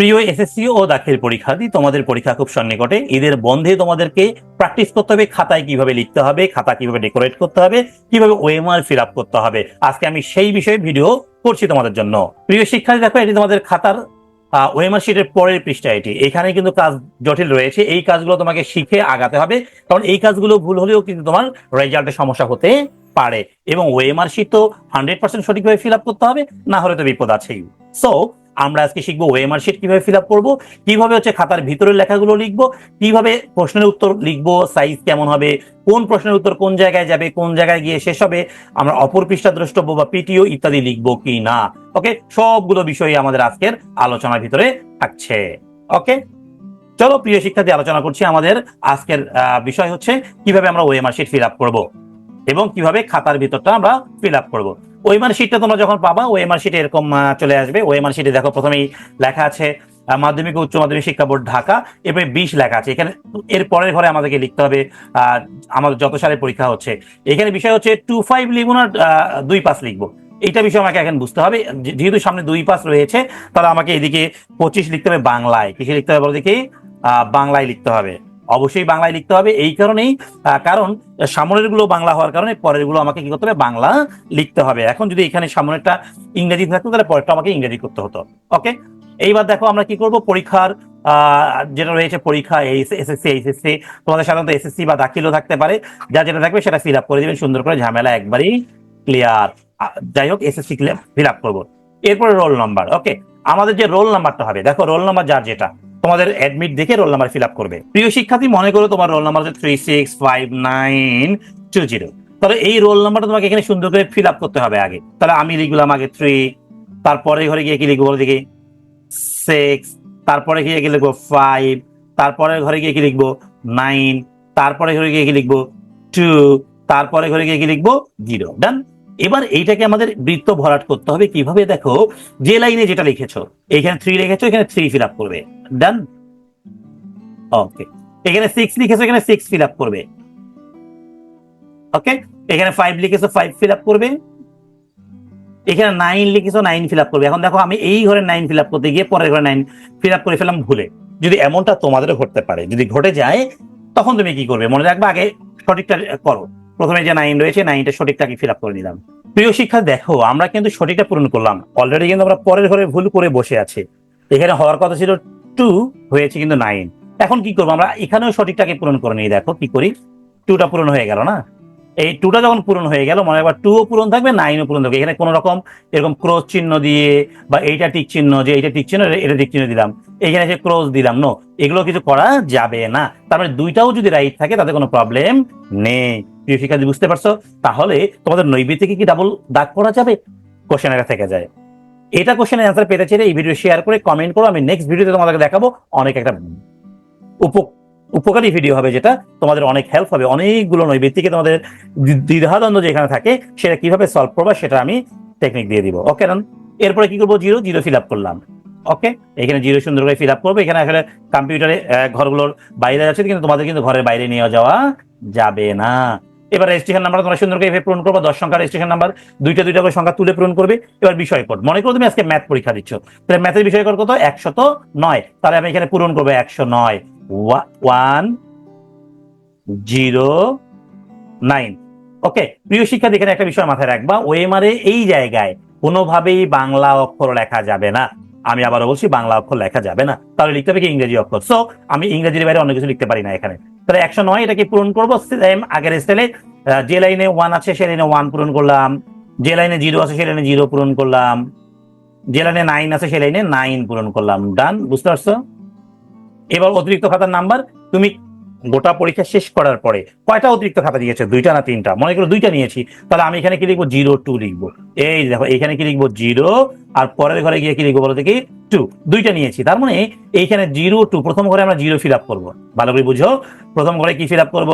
প্রিয় এসএসসি ও দাখিল পরীক্ষার্থী তোমাদের পরীক্ষা খুব সন্নিকটে। ঈদের বন্ধে তোমাদেরকে প্র্যাকটিস করতে হবে, খাতায় কীভাবে লিখতে হবে, খাতা কীভাবে ডেকোরেট করতে হবে, কীভাবে ওএমআর ফিল আপ করতে হবে। আজকে আমি সেই বিষয়ে ভিডিও করছি তোমাদের জন্য। প্রিয় শিক্ষার্থী, দেখো, এটি তোমাদের খাতার ওএমআর শিটের পরের পৃষ্ঠা এটি। এখানে কিন্তু কাজ জটিল রয়েছে। এই কাজগুলো তোমাকে শিখে আগাতে হবে। কারণ এই কাজগুলো ভুল হলেও কিন্তু তোমার রেজাল্টে সমস্যা হতে পারে। এবং ওএমআর শিট তো হান্ড্রেড পার্সেন্ট সঠিকভাবে ফিল আপ করতে হবে, না হলে তো বিপদ আছেই। সো আমরা আজকে শিখব ওএমআর শিট কীভাবে ফিল আপ করব, কীভাবে হচ্ছে খাতার ভিতরের লেখাগুলো লিখব, কীভাবে প্রশ্নের উত্তর লিখব সাইজ কেমন হবে, কোন প্রশ্নের উত্তর কোন জায়গায় যাবে, কোন জায়গায় গিয়ে শেষ হবে, আমরা অপর পৃষ্ঠা দ্রষ্টব্য বা পিটিও ইত্যাদি লিখব কি না ওকে সবগুলো বিষয় আমাদের আজকের আলোচনার ভিতরে থাকছে। ওকে চলো, প্রিয় শিক্ষার্থী, আলোচনা করছি আমাদের আজকের বিষয় হচ্ছে কীভাবে আমরা ওএমআর শিট ফিল আপ করব এবং কীভাবে খাতার ভিতরটা আমরা ফিল আপ করব। ওএমআর শিটটা তোমরা যখন পাবা ওএমআর শিটে এরকম চলে আসবে। ওএমআর শিটে দেখো প্রথমেই লেখা আছে মাধ্যমিক উচ্চ মাধ্যমিক শিক্ষা বোর্ড ঢাকা। এরপরে বিশ লেখা আছে। এখানে এর পরের ঘরে আমাদেরকে লিখতে হবে আমাদের যত সালে পরীক্ষা হচ্ছে। এখানে বিষয় হচ্ছে টু ফাইভ লিখব না দুই পাস লিখব। এইটা বিষয় আমাকে এখন বুঝতে হবে। যেহেতু সামনে দুই পাস রয়েছে, তাহলে আমাকে এদিকে পঁচিশ লিখতে হবে বাংলায়। কিসে লিখতে হবে বলো দেখি? বাংলায় লিখতে হবে। অবশ্যই বাংলায় লিখতে হবে। এই কারণেই কারণ সামনেরগুলো বাংলা হওয়ার কারণে পরেরগুলো আমাকে কি করতে হবে? বাংলা লিখতে হবে। এখন যদি এখানে সামনেরটা ইংরেজি থাকতো, তাহলে পরেরটা আমাকে ইংরেজি করতে হতো। ওকে এইবার দেখো আমরা কি করব? পরীক্ষার যেটা রয়েছে পরীক্ষা এসএসসি এইচএসসি তোমাদের সাধারণত এসএসসি বা দাখিলও থাকতে পারে। যা যেটা থাকবে সেটা ফিল আপ করে দিবেন, সুন্দর করে ঝামেলা একবারই ক্লিয়ার যাই হোক এসএসসি ফিল আপ করব। এরপরে রোল নাম্বার ওকে আমাদের যে রোল নাম্বারটা হবে, দেখো রোল নাম্বার যার যেটা তোমাদের অ্যাডমিট দেখে রোল নাম্বার ফিল আপ করবে। প্রিয় শিক্ষার্থী, মনে করো তোমার roll number three six five nine two zero তাহলে এই রোল নাম্বারটা তোমাকে এখানে সুন্দর করে ফিল আপ করতে হবে আগে। তাহলে আমি লিখলাম আগে থ্রি তারপরে ঘরে গিয়ে কি লিখব বলো দেখি? সিক্স তারপরে গিয়ে কি লিখব? ফাইভ তারপরে ঘরে গিয়ে কি লিখব? নাইন তারপরে ঘরে গিয়ে কি লিখব? টু তারপরে ঘরে গিয়ে কি লিখব? জিরো ডান এবার এইটাকে আমাদের বৃত্ত ভরাট করতে হবে। কীভাবে? দেখো, যে লাইনে যেটা লিখেছো এখানে থ্রি লিখেছো, এখানে থ্রি ফিল আপ করবে। ডান ওকে এখানে সিক্স লিখেছো, এখানে সিক্স ফিল আপ করবে। ওকে এখানে ফাইভ লিখেছো ফাইভ ফিল আপ করবে। এখানে নাইন লিখেছো নাইন ফিল আপ করবে। এখন দেখো, আমি এই ঘরে নাইন ফিল আপ করতে গিয়ে পরের ঘরে নাইন ফিল আপ করে ফেলাম ভুলে। যদি এমনটা তোমাদেরও ঘটতে পারে, যদি ঘটে যায়, তখন তুমি কি করবে? মনে রাখবে আগে সঠিকটা করো। প্রথমে যে নাইন রয়েছে নাইনটা সঠিকটাকে ফিল আপ করে নিলাম। প্রিয় শিক্ষা, দেখো, আমরা কিন্তু সঠিকটা পূরণ করলাম। অলরেডি কিন্তু আমরা পরের ঘরে ভুল করে বসে আছে। এখানে হওয়ার কথা ছিল টু হয়েছে কিন্তু নাইন এখন কি করব? আমরা এখানেও সঠিকটাকে পূরণ করে নিই, দেখো, কি করি? টুটা পূরণ হয়ে গেল না? এই টুটা যখন পূরণ হয়ে গেল, মনে একবার টু পূরণ থাকবে নাইনও পূরণ থাকবে। এখানে কোনো রকম এরকম ক্রস চিহ্ন দিয়ে বা এইটা টিক চিহ্ন, যে এইটা টিক চিহ্ন, এটা টিক চিহ্ন দিলাম। এখানে সে ক্রস দিলাম। নো এগুলো কিছু করা যাবে না। তার মানে দুইটাও যদি রাইট থাকে, তাতে কোনো প্রবলেম নেই। প্রিয় বুঝতে পারছ? তাহলে তোমাদের নৈবেদ্যকে কি ডাবল দাগ করা যাবে? কোশ্চেন এটা থেকে যায়। এটা কোশ্চেনের অ্যান্সার পেতে চাইলে এই ভিডিও শেয়ার করে কমেন্ট করো। আমি নেক্সট ভিডিওতে তোমাদেরকে দেখাবো অনেক একটা উপ- উপকারী ভিডিও হবে যেটা তোমাদের অনেক হেল্প হবে। অনেকগুলো নৈবেদ্যিকে তোমাদের দ্বি- দ্বিধাদ্বন্দ্ব যেখানে থাকে, সেটা কীভাবে সলভ করবা সেটা আমি টেকনিক দিয়ে দিব। ওকে রান এরপরে কি করব? জিরো জিরো ফিল আপ করলাম। ওকে এখানে জিরো সুন্দর করে ফিল আপ করব। এখানে আসলে কম্পিউটারে ঘরগুলোর বাইরে যাচ্ছে, কিন্তু তোমাদের কিন্তু ঘরের বাইরে নিয়ে যাওয়া যাবে না। এবার রেজিস্ট্রেশন নাম্বার তোমরা সুন্দর করে পূরণ করব। দশ সংখ্যা রেজিস্ট্রেশন নাম্বার দুইটা দুইটা করে সংখ্যা তুলে পূরণ করবে। এবার বিষয় কোড মনে করো তুমি আজকে ম্যাথ পরীক্ষা দিচ্ছ। তাহলে ম্যাথের বিষয় কোড কত? একশত নয়। তাহলে আমি এখানে পূরণ করব একশো নয়। ওয়ান জিরো নাইন ওকে প্রিয় শিক্ষার্থী এখানে একটা বিষয় মাথায় রাখবা। ওএমআরে এই জায়গায় কোনোভাবেই বাংলা অক্ষর লেখা যাবে না। আমি আবার বলছি, বাংলা অক্ষর লেখা যাবে না। তাহলে লিখতে হবে কি ইংরেজি অক্ষর? সো আমি ইংরেজির বাইরে অন্য কিছু লিখতে পারি না এখানে। তাহলে একশো নয় এটাকে পূরণ করব। সেম আগের স্টাইলে যে লাইনে ওয়ান আছে সে লাইনে ওয়ান পূরণ করলাম। যে লাইনে জিরো আছে সে লাইনে জিরো পূরণ করলাম। যে লাইনে নাইন আছে সে লাইনে নাইন পূরণ করলাম। ডান বুঝতে পারছ? এবার অতিরিক্ত খাতার নাম্বার, তুমি গোটা পরীক্ষা শেষ করার পরে কয়টা অতিরিক্ত খাতা দিয়েছে? দুইটা না তিনটা? মনে করো দুইটা নিয়েছি। তাহলে আমি এখানে কি লিখব? জিরো টু লিখব। এই দেখো, এখানে কি লিখব? জিরো। আর পরের ঘরে গিয়ে কি লিখব বলো দেখি টু। দুইটা নিয়েছি। তার মানে এইখানে জিরো টু, প্রথম ঘরে আমরা জিরো ফিল আপ করব। ভালো করে বুঝো। প্রথম ঘরে কি ফিল আপ করব?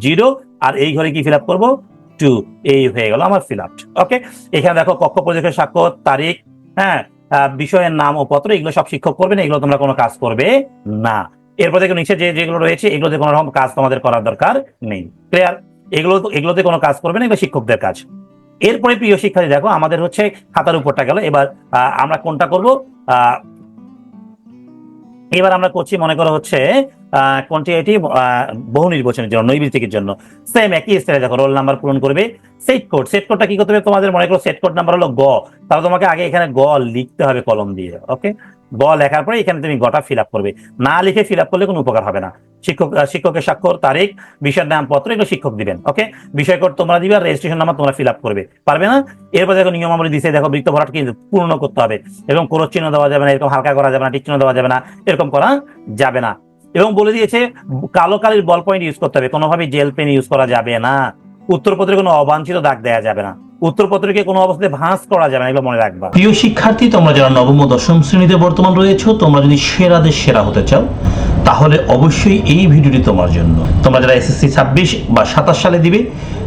জিরো। আর এই ঘরে কি ফিল আপ করব? টু। এই হয়ে গেল আমার ফিল আপ ওকে এখানে দেখো কক্ষ প্রজেক্টের স্বাক্ষর তারিখ হ্যাঁ? বিষয়ের নাম ও পত্র, এগুলো সব শিক্ষক করবেন, এগুলো তোমরা কোনো কাজ করবে না। এরপর থেকে নিচে যে যেগুলো রয়েছে, এগুলোতে কোনো রকম কাজ তোমাদের করার দরকার নেই। ক্লিয়ার এগুলো এগুলোতে কোনো কাজ করবে না, এগুলো শিক্ষকদের কাজ। এরপরে প্রিয় শিক্ষার্থী, দেখো আমাদের হচ্ছে খাতার উপরটা গেল। এবার আমরা কোনটা করব? এবার আমরা করছি মনে করো হচ্ছে আহ, বহু নির্বাচনের জন্য নৈবৃত্তিকের জন্য। সেম একই স্টাইলে দেখো রোল নাম্বার পূরণ করবে। সেট কোড সেট কোডটা কি করতে হবে তোমাদের? মনে করো সেট কোড নাম্বার হলো গ। তাহলে তোমাকে আগে এখানে গ লিখতে হবে কলম দিয়ে ওকে গ লেখার পরে এখানে তুমি গটা ফিল করবে। না লিখে ফিল করলে কোনো উপকার হবে না। শিক্ষক শিক্ষকের স্বাক্ষর, তারিখ, বিষয়ের নাম পত্র এগুলো শিক্ষক দিবেন ওকে বিষয় কোড তোমরা দিবে আর রেজিস্ট্রেশন নাম্বার তোমরা ফিল করবে। পারবে না? এরপর দেখো নিয়মাবলী দিছে, দেখো বৃত্ত ভরাট কিন্তু পূর্ণ করতে হবে। এবং কোনো চিহ্ন দেওয়া যাবে না, এরকম হালকা করা যাবে না টিক চিহ্ন দেওয়া যাবে না, এরকম করা যাবে না। এবং বলে দিয়েছে, কালো কালির বল পয়েন্ট ইউজ করতে হবে। কোনোভাবে জেল পেন ইউজ করা যাবে না। উত্তরপত্রে কোনো অবাঞ্ছিত দাগ দেওয়া যাবে না। উত্তরপত্রকে কোনো অবস্থায় ভাঁজ করা যাবে না, এগুলো মনে রাখবা। প্রিয় শিক্ষার্থী, তোমরা যারা নবম ও দশম শ্রেণীতে বর্তমান রয়েছো, তোমরা যদি সেরাদের সেরা হতে চাও, তাহলে অবশ্যই এই ভিডিওটি তোমার জন্য। তোমরা যারা এসএসসি ছাব্বিশ বা সাতাশ সালে দিবে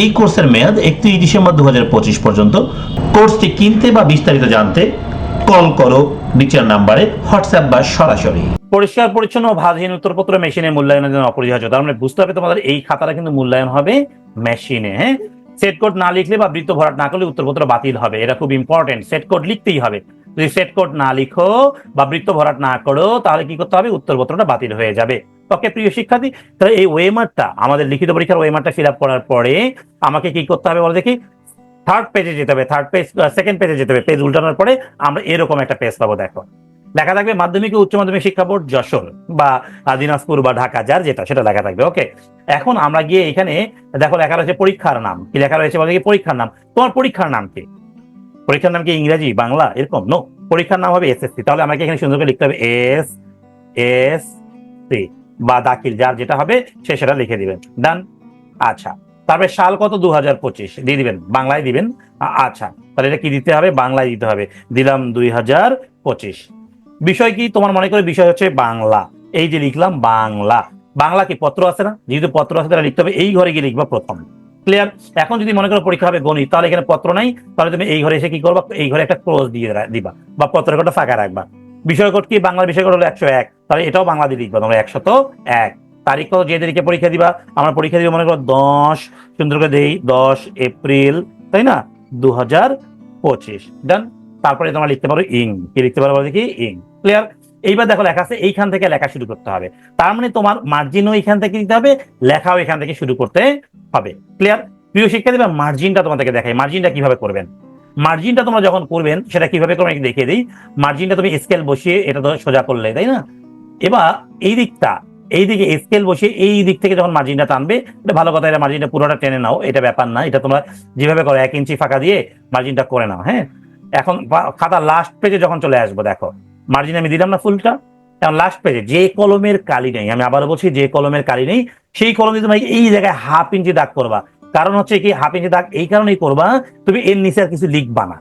এই কোর্সের মেয়াদ একত্রিশ ডিসেম্বর দু পর্যন্ত। কোর্সটি কিনতে বা বিস্তারিত জানতে কল করো নিচের নাম্বারে, হোয়াটসঅ্যাপ বা সরাসরি। পরিষ্কার, পরিচ্ছন্ন ও ভাজহীন উত্তরপত্র মেশিনে মূল্যায়নের জন্য অপরিহার্য। তার মানে বুঝতে হবে তোমাদের এই খাতাটা কিন্তু মূল্যায়ন হবে মেশিনে হ্যাঁ? সেট কোড না লিখলে বা বৃত্ত ভরাট না করলে উত্তরপত্র বাতিল হবে। এটা খুব ইম্পর্টেন্ট সেট কোড লিখতেই হবে। যদি সেট কোড না লিখো বা বৃত্ত ভরাট না করো, তাহলে কি করতে হবে? উত্তরপত্রটা বাতিল হয়ে যাবে। ওকে প্রিয় শিক্ষার্থী, তাহলে এই ওয়েমারটা আমাদের লিখিত পরীক্ষার ওয়েমারটা ফিল করার পরে আমাকে কি করতে হবে বলো দেখি? থার্ড পেজে যেতে হবে থার্ড পেজ সেকেন্ড পেজে যেতে হবে পেজ উল্টানোর পরে আমরা এরকম একটা পেজ পাবো, দেখো। লেখা থাকবে মাধ্যমিক উচ্চ মাধ্যমিক শিক্ষা বোর্ড যশোর বা দিনাজপুর বা ঢাকা, যার যেটা, সেটা লেখা থাকবে ওকে এখন আমরা গিয়ে এখানে, দেখো লেখা রয়েছে পরীক্ষার নাম, কি লেখা রয়েছে বলে পরীক্ষার নাম। তোমার পরীক্ষার নাম কি? পরীক্ষার নাম কি ইংরেজি, বাংলা, এরকম? নো পরীক্ষার নাম হবে এসএসসি তাহলে আমাকে এখানে সুন্দর করে লিখতে হবে এস এস সি বা দাখিল, যার যেটা হবে সে সেটা লিখে দিবেন। ডান আচ্ছা। তারপরে সাল কত? দু হাজার পঁচিশ। দিয়ে দিবেন। বাংলায় দিবেন। আচ্ছা। তাহলে এটা কি দিতে হবে? বাংলায় দিতে হবে। দিলাম দুই হাজার পঁচিশ। বিষয় কি? তোমার মনে করে বিষয় হচ্ছে বাংলা। এই যে লিখলাম বাংলা। বাংলা কি পত্র আছে না? যেহেতু পত্র আছে, তাহলে লিখতে হবে এই ঘরে গিয়ে লিখবা প্রথম। ক্লিয়ার এখন যদি মনে করো পরীক্ষা হবে গণিত, তাহলে এখানে পত্র নাই। তাহলে তুমি এই ঘরে এসে কি করবা? এই ঘরে একটা ক্লোজ দিয়ে দিবা। বা পত্রের কোডটা ফাঁকা রাখবা। বিষয় কোড কি? বাংলা বিষয় কোড হলো একশো এক। তাহলে এটাও বাংলা দিয়ে লিখবা, তোমরা একশত এক। তারিখ কত যে তারিখে পরীক্ষা দিবা, আমরা পরীক্ষা দিব মনে করো দশ, সুন্দর করে দেই, দশ এপ্রিল, তাই না? দু হাজার পঁচিশ। ডান তারপরে তোমরা লিখতে পারো ইং। কি লিখতে পারো দেখি? ইং। ক্লিয়ার এইবার দেখো লেখা আছে, এইখান থেকে লেখা শুরু করতে হবে। তার মানে তোমার মার্জিনও এইখান থেকে দিতে হবে, লেখাও এখান থেকে শুরু করতে হবে। ক্লিয়ার প্রিয় শিক্ষার্থী মার্জিনটা তোমাদেরকে দেখাই। মার্জিনটা কীভাবে করবেন? মার্জিনটা তোমরা যখন করবেন, সেটা কীভাবে করবেন দেখিয়ে দিই। মার্জিনটা তুমি স্কেল বসিয়ে এটা তো সোজা করলে, তাই না? এবার এই দিকটা, এই দিকে স্কেল বসিয়ে এই দিক থেকে যখন মার্জিনটা টানবে, এটা ভালো কথা, এটা মার্জিনটা পুরোটা টেনে নাও, এটা ব্যাপার না, এটা তোমরা যেভাবে করো, এক ইঞ্চি ফাঁকা দিয়ে মার্জিনটা করে নাও হ্যাঁ? এখন খাতা লাস্ট পেজে যখন চলে আসব, দেখো মার্জিন আমি দিলাম না ফুলটা এখন লাস্ট পেজে যে কলমের কালি নেই, আমি আবারও বলছি যে কলমের কালি নেই, সেই কলম দিয়ে তুমি এই জায়গায় হাফ ইঞ্চি দাগ করবা। কারণ হচ্ছে কি হাফ ইঞ্চি দাগ এই কারণেই করবা, তুমি এর নিচে আর কিছু লিখবা না।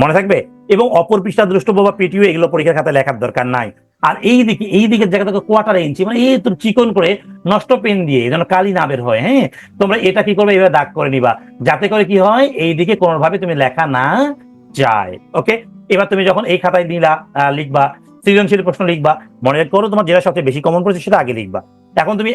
মনে থাকবে? এবং অপর পৃষ্ঠা দ্রষ্টব্য বা পিটিও এগুলো পরীক্ষার খাতায় লেখার দরকার নাই। আর এই দিকে এই দিকের জায়গা থেকে কোয়ার্টার ইঞ্চি মানে এই তুমি চিকন করে নষ্ট পেন দিয়ে, যেন কালি না বের হয় হ্যাঁ? তোমরা এটা কি করবে? এভাবে দাগ করে নিবা। যাতে করে কি হয়? এই দিকে কোনোভাবে তুমি লেখা না যায় ওকে এবার তুমি যখন এই খাতায় নিলা লিখবা, সৃজনশীল প্রশ্ন লিখবা, মনে করো তোমার যেটা সবচেয়ে বেশি কমন পড়েছে সেটা আগে লিখবা। এখন তুমি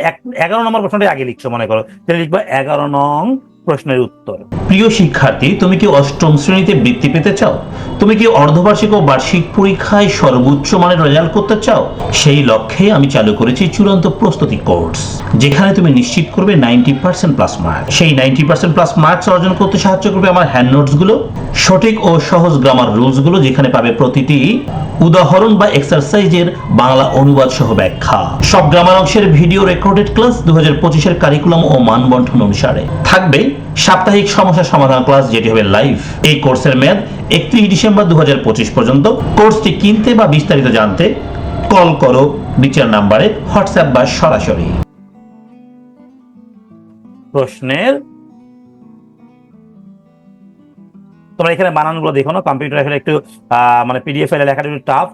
এগারো নম্বর প্রশ্নটা আগে লিখছো মনে করো। তাহলে লিখবা এগারো নং প্রশ্নের উত্তর। প্রিয় শিক্ষার্থী, তুমি কি অষ্টম শ্রেণীতে বৃত্তি পেতে চাও? তুমি কি অর্ধবার্ষিক ও বার্ষিক পরীক্ষায় সর্বোচ্চ মানের রেজাল্ট করতে চাও? সেই লক্ষ্যে আমি চালু করেছি চূড়ান্ত প্রস্তুতি কোর্স, যেখানে তুমি নিশ্চিত করবে নাইনটি পার্সেন্ট প্লাস মার্ক সেই নাইনটি পার্সেন্ট প্লাস মার্কস অর্জন করতে সাহায্য করবে আমার হ্যান্ড নোটসগুলো, সঠিক ও সহজ গ্রামার রুলসগুলো, যেখানে পাবে প্রতিটি উদাহরণ বা এক্সারসাইজের বাংলা অনুবাদ সহ ব্যাখ্যা। সব গ্রামার অংশের ভিডিও রেকর্ডেড ক্লাস দু হাজার পঁচিশের কারিকুলাম ও মানবন্ঠন অনুসারে। থাকবে সাপ্তাহিক সমস্যা সমাধান ক্লাস যেটি হবে লাইভ এই কোর্সের মেয়াদ একত্রিশ ডিসেম্বর দু পর্যন্ত। কোর্সটি কিনতে বা বিস্তারিত জানতে কল করো নিচের নাম্বারে হোয়াটসঅ্যাপ বা সরাসরি। প্রশ্নের তোমরা এখানে বানানগুলো দেখো না কম্পিউটার এখানে একটু মানে পিডিএফ এর লেখাটা একটু টাফ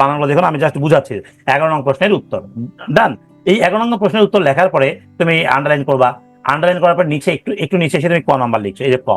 বানানগুলো দেখো না, আমি জাস্ট বুঝাচ্ছি। এগারো নং প্রশ্নের উত্তর। ডান এই এগারো নং প্রশ্নের উত্তর লেখার পরে তুমি আন্ডারলাইন করবা। আন্ডারলাইন করার পর নিচে একটু একটু নিচে এসে তুমি ক নাম্বার লিখছো, এই যে ক।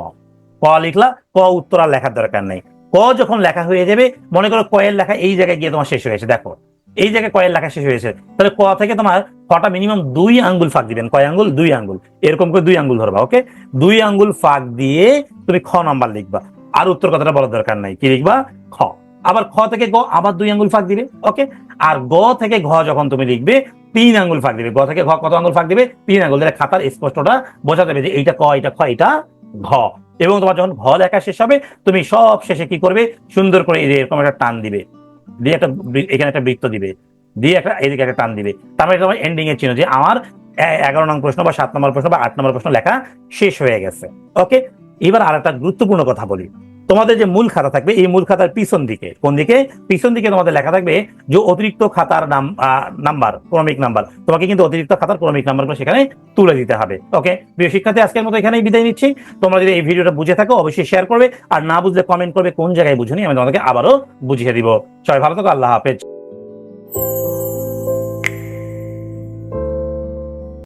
ক লিখলা, ক উত্তর আর লেখার দরকার নেই। ক যখন লেখা হয়ে যাবে, মনে করো কয়ের লেখা এই জায়গায় গিয়ে তোমার শেষ হয়েছে দেখো। এই জায়গায় কয়ের লেখা শেষ হয়েছে তাহলে ক থেকে তোমার কটা মিনিমাম দুই আঙ্গুল ফাঁক দিবেন? কয় আঙ্গুল, দুই আঙ্গুল। এরকম করে দুই আঙ্গুল ধরবা ওকে দুই আঙ্গুল ফাঁক দিয়ে তুমি খ নাম্বার লিখবা। আর উত্তর কথাটা বলার দরকার নাই। কি লিখবা? খ। আবার খ থেকে গ, আবার দুই আঙ্গুল ফাঁক দিবে ওকে আর গ থেকে ঘ যখন তুমি লিখবে তিন আঙ্গুল ফাঁক দিবে। গ থেকে ঘ কত আঙ্গুল ফাঁক দিবে? তিন আঙ্গুল। দিলে খাতার স্পষ্টটা বোঝা যাবে যে এইটা ক এটা খ এটা ঘ। এবং তোমার যখন ঘ লেখা শেষ হবে, তুমি সব শেষে কি করবে? সুন্দর করে এরকম একটা টান দিবে। দিয়ে একটা এখানে একটা বৃত্ত দিবে। দিয়ে একটা এদিকে একটা টান দিবে। তারপরে তোমার এন্ডিং এর চিহ্ন যে আমার এগারো নং প্রশ্ন বা সাত নম্বর প্রশ্ন বা আট নম্বর প্রশ্ন লেখা শেষ হয়ে গেছে। ওকে এবার আর একটা গুরুত্বপূর্ণ কথা বলি। তোমাদের যে মূল খাতা থাকবে, এই মূল খাতার পিছন দিকে, কোন দিকে? পিছন দিকে তোমাদের লেখা থাকবে যে অতিরিক্ত খাতার নাম নাম্বার, ক্রমিক নাম্বার। তোমাকে কিন্তু অতিরিক্ত খাতার ক্রমিক নাম্বারগুলো সেখানে তুলে দিতে হবে। ওকে প্রিয় শিক্ষার্থী, আজকের মতো এখানেই বিদায় নিচ্ছি। তোমরা যদি এই ভিডিওটা বুঝে থাকো, অবশ্যই শেয়ার করবে। আর না বুঝলে কমেন্ট করবে কোন জায়গায় বুঝুনি, আমি তোমাদেরকে আবারও বুঝিয়ে দিব। সবাই ভালো থাকো, আল্লাহ হাফেজ।